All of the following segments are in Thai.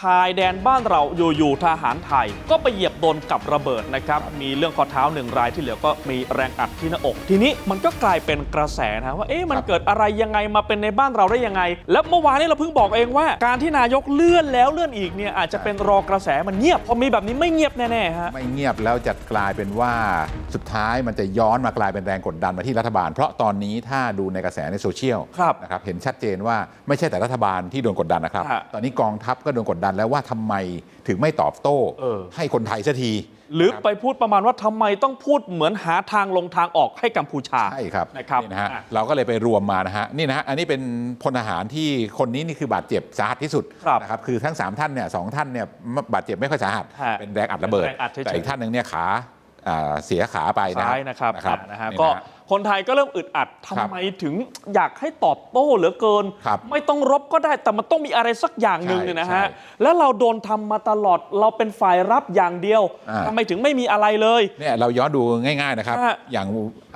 ชายแดนบ้านเราอยู่ๆทหารไทย ก็ไปเหยียบโดนกับระเบิดนะครับมีเรื่องข้อเท้าหนึ่งรายที่เหลือก็มีแรงอัดที่หน้าอก ทีนี้มันก็กลายเป็นกระแสนะว่าเอ๊ะมันครับเกิดอะไรยังไงมาเป็นในบ้านเราได้ยังไง แล้วเมื่อวานนี้เราเพิ่งบอกเองว่า การที่นายกเลื่อนแล้วเลื่อนอีกเนี่ยอาจจะเป็นรอกระแสมันเงียบพอมีแบบนี้ไม่เงียบแน่ๆฮะไม่เงียบแล้วจะกลายเป็นว่าสุดท้ายมันจะย้อนมากลายเป็นแรงกดดันมาที่รัฐบาล เพราะตอนนี้ถ้าดูในกระแสในโซเชียลครับนะครับเห็นชัดเจนว่าไม่ใช่แต่รัฐบาลที่โดนกดดันนะครับฮะตอนนี้กองทัพก็โดนกดดันแล้วว่าทำไมถึงไม่ตอบโต้เออให้คนไทยสักที หรือครับไปพูดประมาณว่าทำไมต้องพูดเหมือนหาทางลงทางออกให้กัมพูชา ใช่ครับนะครับนี่นะฮะอะเราก็เลยไปรวมมานะฮะนี่นะฮะอันนี้เป็นพลทหารที่คนนี้นี่คือบาดเจ็บสาหัสที่สุดครับนะครับคือทั้ง 3 ท่านเนี่ยสองท่านเนี่ยบาดเจ็บไม่ค่อยสาหัสฮะเป็นแรงอัดระเบิดแรงอัดเฉยๆแต่อีกท่านหนึ่งเนี่ยขาอ่าเสียขาไปนะซ้ายนะครับนะครับอ่านะฮะนี่ก็นะฮะ คนไทยก็เริ่มอึดอัดครัทำบไมถึงอยากให้ตอบโต้เหลือเกินครับไม่ต้องรบก็ได้แต่มันต้องมีอะไรสักอย่างหนึ่งใช่เนี่ยนะใช่ฮะแล้วเราโดนทำมาตลอดเราเป็นฝ่ายรับอย่างเดียวอ่าทำไมถึงไม่มีอะไรเลยเนี่ยเราย้อนดูง่ายๆนะครับฮะอย่าง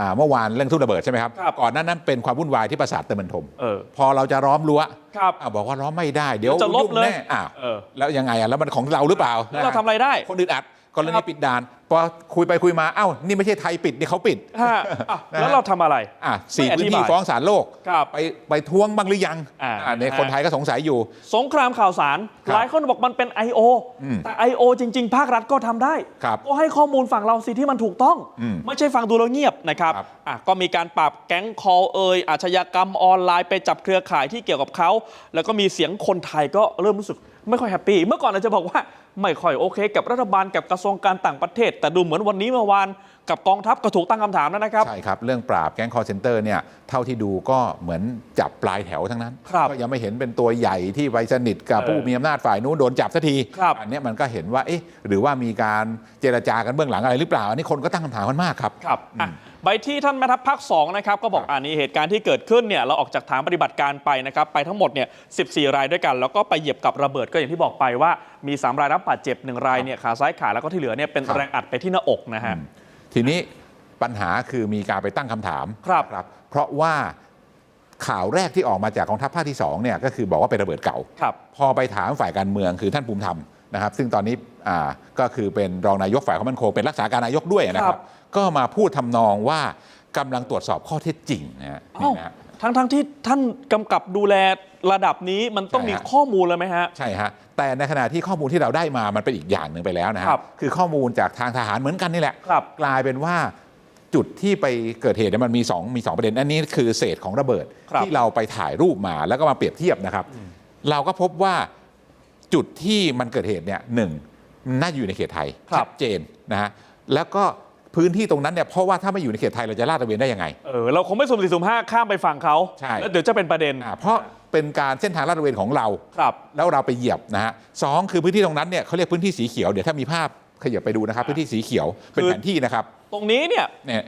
อ่าเมื่อวานเรื่องทุ่นระเบิดใช่ไหมครับครับก่อนหนั้นนั้นเป็นความวุ่นวายที่ปราสาทเตมินทมเออพอเราจะล้อมรั้วครับอ่าบอกว่าล้อมไม่ได้เดี๋ยวจะลบยุ่งเลยแน่อ้าวเออแล้วยังไงอะแล้วมันของเราหรือเปล่าแล้วเราทำอะไรได้คนอื่นอัด กรคณีรับปิดด่านพอคุยไปคุยมาเอ้านี่ไม่ใช่ไทยปิดนี่เขาปิดฮะอะนะฮะ แล้วเราทำอะไร อะสี่ไม่อธิพื้นที่บายฟ้องศาลโลก ครับไปไปท้วงบ้างหรือยังอ่า อ่าเนี่ยฮะคนไทยก็สงสัยอยู่ สงครามข่าวสาร ครับหลายคนบอกมันเป็น I.O. อืมแต่ I.O. จริง ๆ ภาครัฐก็ทำได้ ครับก็ให้ข้อมูลฝั่งเราสิที่มันถูกต้อง อืมไม่ใช่ฟังดูแล้วเงียบนะครับครับอะก็มีการปราบแก๊งคอลเอยอาชญากรรมออนไลน์ไปจับเครือข่ายที่เกี่ยวกับเขา แล้วก็มีเสียงคนไทยก็เริ่มรู้สึกไม่ค่อยแฮปปี้ เมื่อก่อนอาจจะบอกว่า ไม่ค่อยโอเค กับรัฐบาลกับกระทรวงการต่างประเทศ แต่ดูเหมือนวันนี้เมื่อวานกับกองทัพก็ถูกตั้งคำถามแล้วนะครับ ใช่ครับ เรื่องปราบแก๊งคอร์เซนเตอร์เนี่ยเท่าที่ดูก็เหมือนจับปลายแถวทั้งนั้นครับก็ยังไม่เห็นเป็นตัวใหญ่ที่ไปสนิทกับเออผู้มีอำนาจฝ่ายนู้นโดนจับสักทีครับอันเนี้ยมันก็เห็นว่าเอ๊ะหรือว่ามีการเจรจากันเบื้องหลังอะไรหรือเปล่า อันนี้คนก็ตั้งคำถามกันมากครับครับอะใบที่ท่านแม่ทัพภาค2นะครับก็บอกครับอันนี้เหตุการณ์ที่เกิดขึ้นเนี่ยเราออกจากฐานปฏิบัติการไปนะครับไปทั้งหมดเนี่ย14 รายด้วยกัน แล้วก็ไปเหยียบกับระเบิดก็อย่างที่บอกไปว่ามี 3 รายรับบาดเจ็บ1รายเนี่ยขาซ้ายขาแล้วก็ที่เหลือเนี่ยเป็นครับแรงอัดไปที่หน้าอกนะฮะทีนี้ปัญหาคือมีการไปตั้งคำถามครับครับเพราะว่าข่าวแรกที่ออกมาจากกองทัพภาคที่2เนี่ยก็คือบอกว่าเป็นระเบิดเก่าครับพอไปถามฝ่ายการเมืองคือท่านภูมิธรรมนะครับ ซึ่งตอนนี้อ่าก็คือเป็นรองนายกฝ่ายความมั่นคงเป็นรักษาการนายกด้วยนะคครัรับบก็มาพูดทำนองว่ากำลังตรวจสอบข้อเท็จจริงนะฮะนี่เอ้านะฮะ ทั้งทั้งที่ท่านกำกับดูแลระดับนี้มันต้องใช่มีฮะข้อมูลเลยไหมฮะ ใช่ฮะ แต่ในขณะที่ข้อมูลที่เราได้มามันเป็นอีกอย่างหนึ่งไปแล้วนะฮะครับคือข้อมูลจากทางทหารเหมือนกันนี่แหละครับกลายเป็นว่าจุดที่ไปเกิดเหตุเนี่ยมันมี2มีสองประเด็น อันนี้คือเศษของระเบิด ครับที่เราไปถ่ายรูปมาแล้วก็มาเปรียบเทียบนะครับ เราก็พบว่าจุดที่มันเกิดเหตุเนี่ยหนึ่งมันน่าจะอยู่ในเขตไทยครับ ชัดเจนนะฮะแล้วก็ พื้นที่ตรงนั้นเนี่ยเพราะว่าถ้าไม่อยู่ในเขตไทยเราจะลาดตระเวนได้ยังไงเออเราคงไม่สุ่มสี่สุ่มห้าข้ามไปฝั่งเขาใช่ แล้วเดี๋ยวจะเป็นประเด็น อ่าเพราะเป็นการเส้นทางลาดตระเวนของเรา ครับ แล้วเราไปเหยียบนะฮะสองคือพื้นที่ตรงนั้นเนี่ยเขาเรียกพื้นที่สีเขียวเดี๋ยวถ้ามีภาพขยับไปดูนะครับพื้นที่สีเขียวเป็นคือแผนที่นะครับตรงนี้เนี่ย เนี่ย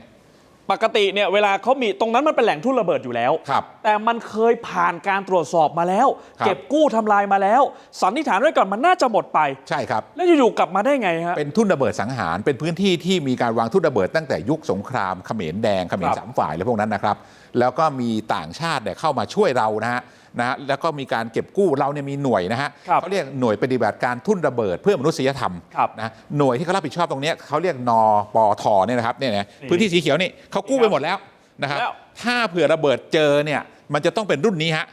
ปกติเนี่ยเวลาเขามีตรงนั้นมันเป็นแหล่งทุ่นระเบิดอยู่แล้ว ครับ แต่มันเคยผ่านการตรวจสอบมาแล้ว ครับ เก็บกู้ทำลายมาแล้ว สันนิษฐานไว้ก่อนมันน่าจะหมดไป ใช่ครับ แล้วอยู่ๆกลับมาได้ไงฮะ เป็นทุ่นระเบิดสังหาร เป็นพื้นที่ที่มีการวางทุ่นระเบิดตั้งแต่ยุคสงครามเขมรแดงเขมครรับ สามฝ่ายและพวกนั้นนะครับ แล้วก็มีต่างชาติเนี่ยเข้ามาช่วยเรานะฮะนะฮะแล้วก็มีการเก็บกู้เราเนี่ยมีหน่วยนะฮะครับเขาเรียกหน่วยปฏิบัติการทุ่นระเบิดเพื่อมนุษยธรรมครับนะหน่วยที่เขารับผิดชอบตรงเนี้ยเขาเรียกนปทเนี่ยนะครับเนี่ยนะนี่พื้นที่สีเขียวนี่เขากู้นี่ครับไปหมดแล้วนะครับแล้ว ถ้าเผื่อระเบิดเจอเนี่ยมันจะต้องเป็นรุ่นนี้ฮะ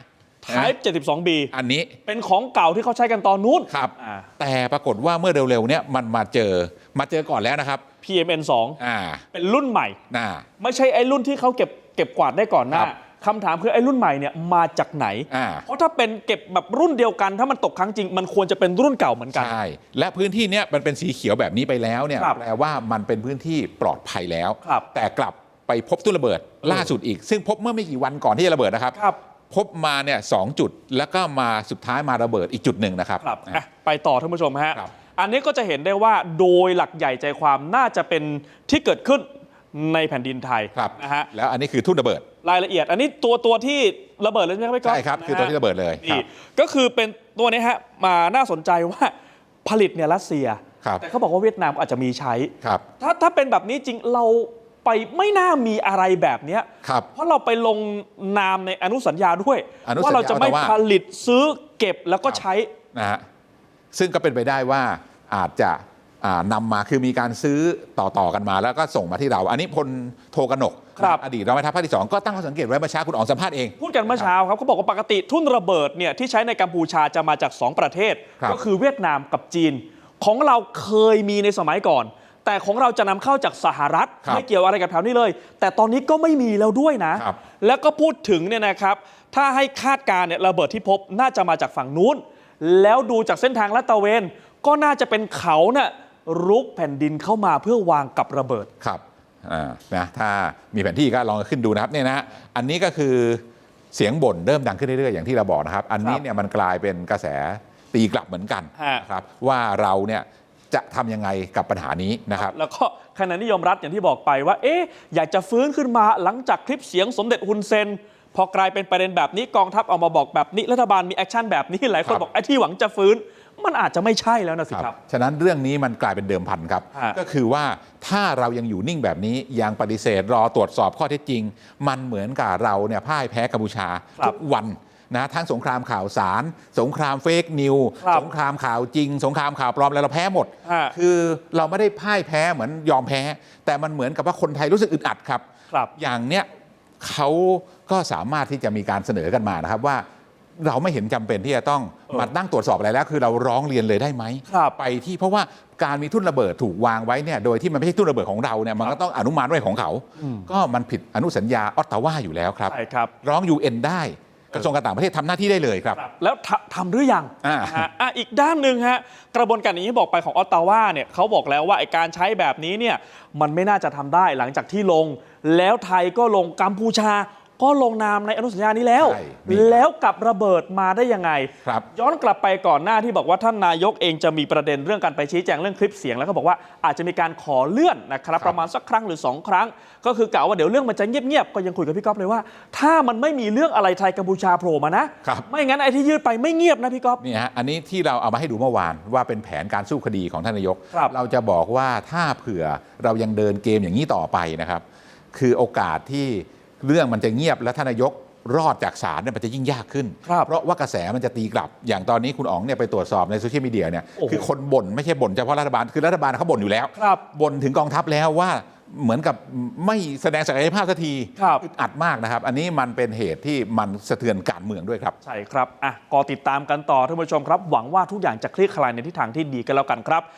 Type 72B อันนี้ เป็นของเก่าที่เขาใช้กันตอนนู้น ครับ อ่า แต่ปรากฏว่าเมื่อเร็วๆเนี่ยมันมาเจอมาเจอก่อนแล้วนะครับ PMN อ่า2เป็นรุ่นใหม่ น่า ไม่ใช่ไอ้รุ่นที่เขาเก็บ เก็บกวาดได้ก่อนหน้าครับคำถามคือไอ้รุ่นใหม่เนี่ยมาจากไหนอ่าเพราะถ้าเป็นเก็บแบบรุ่นเดียวกัน ถ้ามันตกครั้งจริง มันควรจะเป็นรุ่นเก่าเหมือนกัน ใช่ และพื้นที่เนี้ยมันเป็นสีเขียวแบบนี้ไปแล้วเนี่ยครับแปลว่ามันเป็นพื้นที่ปลอดภัยแล้วครับแต่กลับไปพบตุ้นระเบิดล่าสุดอีก ซึ่งพบเมื่อไม่กี่วันก่อนที่จะระเบิดนะครับครับพบมาเนี่ยสองจุดแล้วก็มาสุดท้ายมาระเบิดอีกจุดหนึ่งนะครับครับอะอะไปต่อท่านผู้ชมฮะครับอันนี้ก็จะเห็นได้ว่าโดยหลักใหญ่ใจความน่าจะเป็นที่เกิดขึ้น ในแผ่นดินไทยครับนะฮะแล้วอันนี้คือทุ่นระเบิด รายละเอียด อันนี้ตัวตัวที่ระเบิดเลยใช่ไหมพี่ก๊อฟใช่ครับนะฮะคือตัวที่ระเบิดเลยครันี่บก็คือเป็นตัวนี้ฮะมาน่าสนใจว่าผลิตเนี่ยรัสเซียครับแต่เขาบอกว่าเวียดนามอาจจะมีใช้ครับถ้าถ้าเป็นแบบนี้จริงเราไปไม่น่ามีอะไรแบบเนี้ยครับเพราะเราไปลงนามในอนุสัญญาด้วยอนุสัญญาว่าเราจะไม่แต่ว่าผลิตซื้อเก็บแล้วก็ครับใช้นะฮะซึ่งก็เป็นไปได้ว่าอาจจะอ่า นำมาคือมีการซื้อต่อ ๆ กันมาแล้วก็ส่งมาที่เรา อันนี้พลโทกนก ครับ อดีตรองแม่ทัพภาคที่สองก็ตั้งข้อสังเกตไว้เมื่อเช้าคุณอ๋องสัมภาษณ์เอง พูดกันเมื่อเช้าครับเขาบอกว่าปกติทุ่นระเบิดเนี่ยที่ใช้ในกัมพูชาจะมาจาก 2 ประเทศ ครับ ก็คือเวียดนามกับจีน ของเราเคยมีในสมัยก่อน แต่ของเราจะนำเข้าจากสหรัฐครับไม่เกี่ยวอะไรกับแถวนี้เลย แต่ตอนนี้ก็ไม่มีแล้วด้วยนะ ครับ แล้วก็พูดถึงเนี่ยนะครับถ้าให้คาดการณ์เนี่ยระเบิดที่พบน่าจะมาจากฝั่งนู้น แล้วดูจากเส้นทางลาดตระเวน ก็น่าจะเป็นเขาเนี่ย รุกแผ่นดินเข้ามาเพื่อวางกับระเบิด ครับอ่านะถ้ามีแผนที่ก็ลองขึ้นดูนะครับเนี่ยนะฮะอันนี้ก็คือเสียงบ่นเริ่มดังขึ้นเรื่อยๆอย่างที่เราบอกนะครับ อันนี้เนี่ยมันกลายเป็นกระแสตีกลับเหมือนกันฮะ นะครับว่าเราเนี่ยจะทำยังไงกับปัญหานี้นะครับ แล้วก็คะแนนนิยมรัฐอย่างที่บอกไปว่า เอ๊ะ อยากจะฟื้นขึ้นมาหลังจากคลิปเสียงสมเด็จฮุนเซน พอกลายเป็นประเด็นแบบนี้กองทัพเอามาบอกแบบนี้รัฐบาลมีแอคชั่นแบบนี้หลายคคนรับ บอกไอ้ที่หวังจะฟื้น มันอาจจะไม่ใช่แล้วนะสิครับ ฉะนั้นเรื่องนี้มันกลายเป็นเดิมพันครับ ฮะ ก็คือว่าถ้าเรายังอยู่นิ่งแบบนี้ยังปฏิเสธรอตรวจสอบข้อเท็จจริง มันเหมือนกับเราเนี่ยพ่ายแพ้กัมพูชาครับทุกวันนะทั้งสงครามข่าวสาร สงครามเฟกนิวครับสงครามข่าวจริง สงครามข่าวปลอมอะไรเราแพ้หมด ฮะ คือเราไม่ได้พ่ายแพ้เหมือนยอมแพ้ แต่มันเหมือนกับว่าคนไทยรู้สึกอึดอัดครับ ครับ อย่างเนี้ยเขาก็สามารถที่จะมีการเสนอกันมานะครับว่า เราไม่เห็นจำเป็นที่จะต้องเออมานั่งตรวจสอบอะไรแล้ว คือเราร้องเรียนเลยได้ไหมครับไปที่เพราะว่าการมีทุ่นระเบิดถูกวางไว้เนี่ยโดยที่มันไม่ใช่ทุ่นระเบิดของเราเนี่ยมันก็ต้องอนุมานไว้ของเขา ก็มันผิดอนุสัญญาออตตาวาอยู่แล้วครับใช่ครับร้อง UN ได้กระทรวงการต่างประเทศทำหน้าที่ได้เลยครับ แล้วทำทำหรือยังอ่าฮะอะอีกด้านหนึ่งฮะกระบวนการอย่างที่บอกไปของออตตาวาเนี่ยเขาบอกแล้วว่าไอการใช้แบบนี้เนี่ยมันไม่น่าจะทำได้หลังจากที่ลง แล้วไทยก็ลงกัมพูชา ก็ลงนามในอนุสัญญานี้แล้ว ใช่นี่แล้วกลับระเบิดมาได้ยังไง ครับ ย้อนกลับไปก่อนหน้าที่บอกว่าท่านนายกเองจะมีประเด็นเรื่องการไปชี้แจงเรื่องคลิปเสียงแล้วก็บอกว่าอาจจะมีการขอเลื่อนนะครับ ประมาณสักครั้งหรือสองครั้ง ก็คือกล่าวว่าเดี๋ยวเรื่องมันจะเงียบๆก็ยังคุยกับพี่ก๊อฟเลยว่า ถ้ามันไม่มีเรื่องอะไรไทยกัมพูชาโผล่มานะครับ ไม่งั้นไอ้ที่ยืดไปไม่เงียบนะพี่ก๊อฟ นี่ฮะอันนี้ที่เราเอามาให้ดูเมื่อวานว่าเป็นแผนการสู้คดีของท่านนายก ครับเราจะบอกว่าถ้าเผื่อเรายังเดินเกมอย่างนี้ต่อไปนะครับ คือโอกาสที่ เรื่องมันจะเงียบและท่านนายกรอดจากศาลเนี่ยมันจะยิ่งยากขึ้นครับเพราะว่ากระแสมันจะตีกลับ อย่างตอนนี้คุณอ๋องเนี่ยไปตรวจสอบในโซเชียลมีเดียเนี่ยโอ้โหคือคนบ่นไม่ใช่บ่นเฉพาะรัฐบาลคือรัฐบาลเขาบ่นอยู่แล้วครับบ่นถึงกองทัพแล้วว่าเหมือนกับไม่แสดงศักยภาพสักทีครับอึดอัดมากนะครับ อันนี้มันเป็นเหตุที่มันสะเทือนการเมืองด้วยครับ ใช่ครับอะก็ติดตามกันต่อท่านผู้ชมครับ หวังว่าทุกอย่างจะคลี่คลายในทิศทางที่ดีกันแล้วกันครับ